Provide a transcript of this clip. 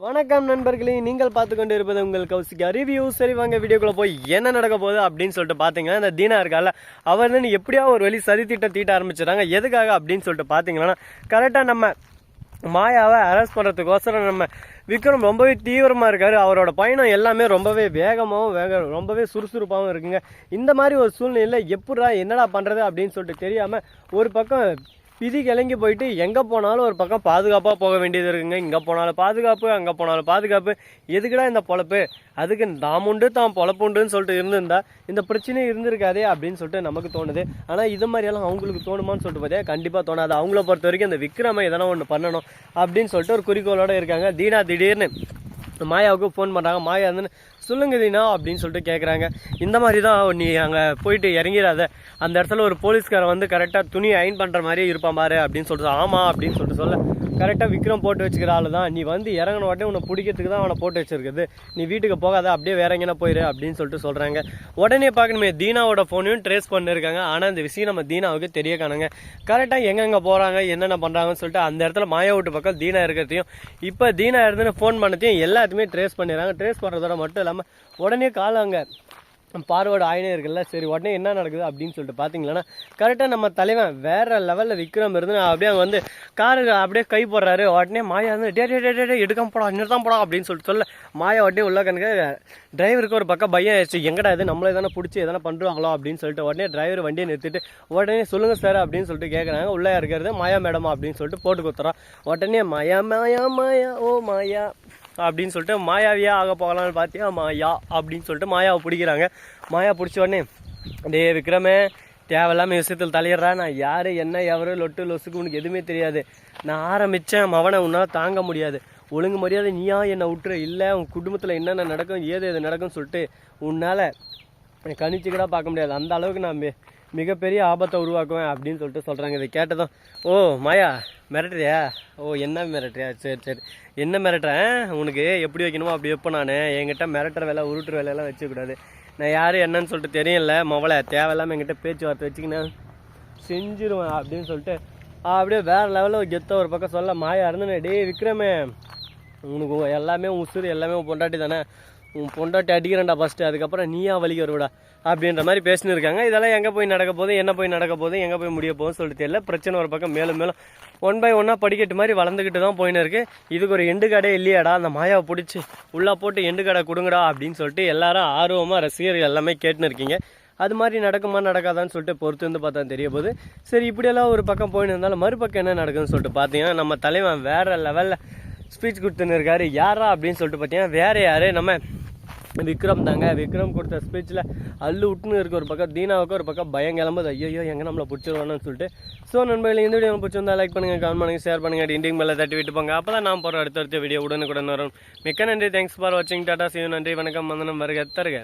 வணக்கம் நண்பர்களே நீங்கள் பார்த்து கொண்டு இருப்பது உங்கள் கௌசிகா ரிவ்யூ சரி வாங்க வீடியோக்குள்ளே போய் என்ன நடக்க போகுது அப்படின்னு சொல்லிட்டு பார்த்தீங்கன்னா இந்த தீனா இருக்கால அவர் வந்து எப்படியா ஒரு வழி சதி திட்டம் தீட்ட ஆரம்பிச்சிடறாங்க. எதுக்காக அப்படின்னு சொல்லிட்டு பார்த்தீங்கன்னா கரெக்டாக நம்ம மாயாவை அரெஸ்ட் பண்ணுறதுக்கோசரம் நம்ம விக்ரம் ரொம்பவே தீவிரமாக இருக்கார். அவரோட பயணம் எல்லாமே ரொம்பவே வேகமாகவும் வேக ரொம்பவே சுறுசுறுப்பாகவும் இருக்குங்க. இந்த மாதிரி ஒரு சூழ்நிலையில் எப்படா என்னடா பண்ணுறது அப்படின்னு சொல்லிட்டு தெரியாமல் ஒரு பக்கம் விதி கிளங்கி போயிட்டு எங்கே போனாலும் ஒரு பக்கம் பாதுகாப்பாக போக வேண்டியது இருக்குங்க. இங்கே போனாலும் பாதுகாப்பு அங்கே போனாலும் பாதுகாப்பு. எதுக்குடா இந்த பொழப்பு? அதுக்கு தாம் உண்டு தான் பொழப்புண்டுன்னு சொல்லிட்டு இருந்திருந்தா இந்த பிரச்சனை இருந்திருக்காதே அப்படின்னு சொல்லிட்டு நமக்கு தோணுது. ஆனால் இது மாதிரியெல்லாம் அவங்களுக்கு தோணுமான்னு சொல்லிட்டு பார்த்தா கண்டிப்பாக தோணாது. அவங்கள பொறுத்த வரைக்கும் இந்த விக்ரமை எதனா ஒன்று பண்ணணும் அப்படின்னு சொல்லிட்டு ஒரு குறிக்கோளோடு இருக்காங்க. தீனா திடீர்னு மாயாவுக்கு ஃபோன் பண்ணுறாங்க மாயா வந்து சொல்லுங்க தீனா அப்படின்னு சொல்லிட்டு கேட்குறாங்க இந்த மாதிரி தான் நீ அங்கே போயிட்டு இறங்கிடாத. அந்த இடத்துல ஒரு போலீஸ்காரன் வந்து கரெக்டாக துணி அயன் பண்ணுற மாதிரியே இருப்பான் பாரு அப்படின்னு சொல்லிட்டு ஆமாம் அப்படின்னு சொல்லிட்டு சொல்ல கரெக்டாக விக்ரம் போட்டு வச்சுக்கிற ஆளு தான். நீ வந்து இறங்கின உடனே உன்னை பிடிக்கிறதுக்கு தான் அவனை போட்டு வச்சிருக்குது. நீ வீட்டுக்கு போகாத அப்படியே வேற எங்கேனா போயிரு அப்படின்னு சொல்லிட்டு சொல்கிறாங்க உடனே பார்க்கணுமே தீனாவோட ஃபோனையும் ட்ரேஸ் பண்ணிருக்காங்க. ஆனால் இந்த விஷயம் நம்ம தீனாவுக்கு தெரிய காணுங்க. கரெக்டாக எங்கெங்கே போகிறாங்க என்னென்ன பண்ணுறாங்கன்னு சொல்லிட்டு அந்த இடத்துல மாயா வீட்டு பக்கம் தீனா இருக்கிறதையும் இப்போ தீனா இருந்துன்னு ஃபோன் பண்ணதையும் எல்லாத்தையுமே ட்ரேஸ் பண்ணிடுறாங்க. ட்ரேஸ் பண்ணுறதோட மட்டும் இல்லாமல் உடனே கால் அங்கே பார்வோட ஆயினே இருக்குல்ல சரி உடனே என்ன நடக்குது அப்படின்னு சொல்லிட்டு பார்த்தீங்களன்னா கரெக்டாக நம்ம தலைவன் வேற லெவலில் விக்ரம் இருந்து அப்படியே அங்கே வந்து காரு அப்படியே கை போடுறாரு. உடனே மாயா வந்து டே டே டே டே, எடுக்காம போடா தான் போடா அப்படின்னு சொல்லிட்டு சொல்ல மாயா உடனே உள்ள கணக்கு டிரைவருக்கு ஒரு பக்கம் பையன் ஆயிடுச்சு. எங்கடா இது? நம்மளே தானே பிடிச்சி எதனா பண்ணுறாங்களோ அப்படின்னு சொல்லிட்டு உடனே டிரைவர் வண்டியை நிறுத்திட்டு உடனே சொல்லுங்க சார் அப்படின்னு சொல்லிட்டு கேட்குறாங்க உள்ளே இருக்கிறது மாயா மேடம் அப்படின்னு சொல்லிட்டு போட்டு கொடுத்துறான் உடனே மாயா மாயா மாயா ஓ மாயா. அப்படின்னு சொல்லிட்டு மாயாவியா ஆக போகலாம்னு பார்த்தியா மாயா அப்படின்னு சொல்லிட்டு மாயாவை பிடிக்கிறாங்க. மாயா பிடிச்ச உடனே டே விக்ரமே தேவையில்லாமல் விஷயத்தில் தலையிடுறா. நான் யார் என்ன எவரு லொட்டு லொசுக்கு உனக்கு எதுவுமே தெரியாது. நான் ஆரம்பித்தேன் மவனை உன்னால் தாங்க முடியாது. ஒழுங்கு மரியாதை நீயா என்னை விட்டுரு. இல்லை உன் குடும்பத்தில் என்னென்ன நடக்கும் ஏது எது நடக்கும்னு சொல்லிட்டு உன்னால் கணிச்சு கூட பார்க்க முடியாது. அந்த அளவுக்கு நான் மிகப்பெரிய ஆபத்தை உருவாக்குவேன் அப்படின்னு சொல்லிட்டு சொல்கிறாங்க இதை கேட்டதும் ஓ மாயா மிரட்டுறியா? ஓ என்ன மிரட்டுறியா? சரி சரி. என்ன மிரட்டுறேன்? உனக்கு எப்படி வைக்கணுமோ அப்படி வைப்பேன் நான். என்கிட்ட மிரட்டுற வேலை உருட்டுற வேலையெல்லாம் வச்சுக்கூடாது நான் யார் என்னன்னு சொல்லிட்டு தெரியல மொபைலை தேவையில்லாமல் என்கிட்ட பேச்சுவார்த்தை வச்சுக்கினேன் செஞ்சிருவேன் அப்படின்னு சொல்லிட்டு அப்படியே வேற லெவலில் கெத்த ஒரு பக்கம் சொல்ல மாயா இருந்தேன் டேய் விக்ரமே உனக்கு எல்லாமே உசுறு எல்லாமே பொண்டாட்டி தானே. உன் பொண்டாட்டி அடிக்கிறேன்டா ஃபஸ்ட்டு அதுக்கப்புறம் நீயா வலிக்க வருவிடா அப்படின்ற மாதிரி பேசின்னு இருக்காங்க. இதெல்லாம் எங்கே போய் நடக்க போகுது என்ன போய் நடக்க போகுது எங்கே போய் முடிய போகுதுன்னு சொல்லிட்டு தெரியல. பிரச்சனை ஒரு பக்கம் மேலும் மேலும் ஒன் பை ஒன்னாக படிக்கட்டு மாதிரி வளர்ந்துக்கிட்டு தான் போயின்னு இருக்கு. இதுக்கு ஒரு எண்டு கடை இல்லையாடா. அந்த மாயாவை பிடிச்சி உள்ளே போட்டு எண்டு கடை கொடுங்கடா அப்படின்னு சொல்லிட்டு எல்லாரும் ஆர்வமாக ரசிகர்கள் எல்லாமே கேட்டுன்னு இருக்கீங்க. அது மாதிரி நடக்குமா நடக்காதான்னு சொல்லிட்டு பொறுத்து வந்து பார்த்தா தெரிய போகுது. சரி இப்படியெல்லாம் ஒரு பக்கம் போயின்னு இருந்தாலும் மறுபக்கம் என்ன நடக்குதுன்னு சொல்லிட்டு பார்த்தீங்கன்னா நம்ம தலைவன் வேறு லெவலில் ஸ்பீச் கொடுத்துன்னு இருக்காரு. யாரா அப்படின்னு சொல்லிட்டு பார்த்தீங்கன்னா வேறு யார்? நம்ம விக்ரம் தாங்க. விக்ரம் கொடுத்த ஸ்பீச்சில் அல்லு விட்டுன்னு இருக்க ஒரு பக்கம். தீனாவுக்கு ஒரு பக்கம் பயம் கிளம்புது. ஐயோ எங்கே நம்மளை பிடிச்சிருவானு சொல்லிட்டு. ஸோ நண்பர்களே இந்த வீடியோ பிடிச்சிருந்தா லைக் பண்ணுங்க கமெண்ட் பண்ணுங்க ஷேர் பண்ணுங்க டிண்டிங் மேலே தட்டி விட்டு போங்க. அப்போ தான் நான் போகிற அடுத்தடுத்த வீடியோ உடனுக்குடன் வரும். மிக்க நன்றி. தேங்க்ஸ் ஃபார் வாட்சிங் டாடா சிவ நன்றி வணக்கம். வந்தனம் வருக தருக.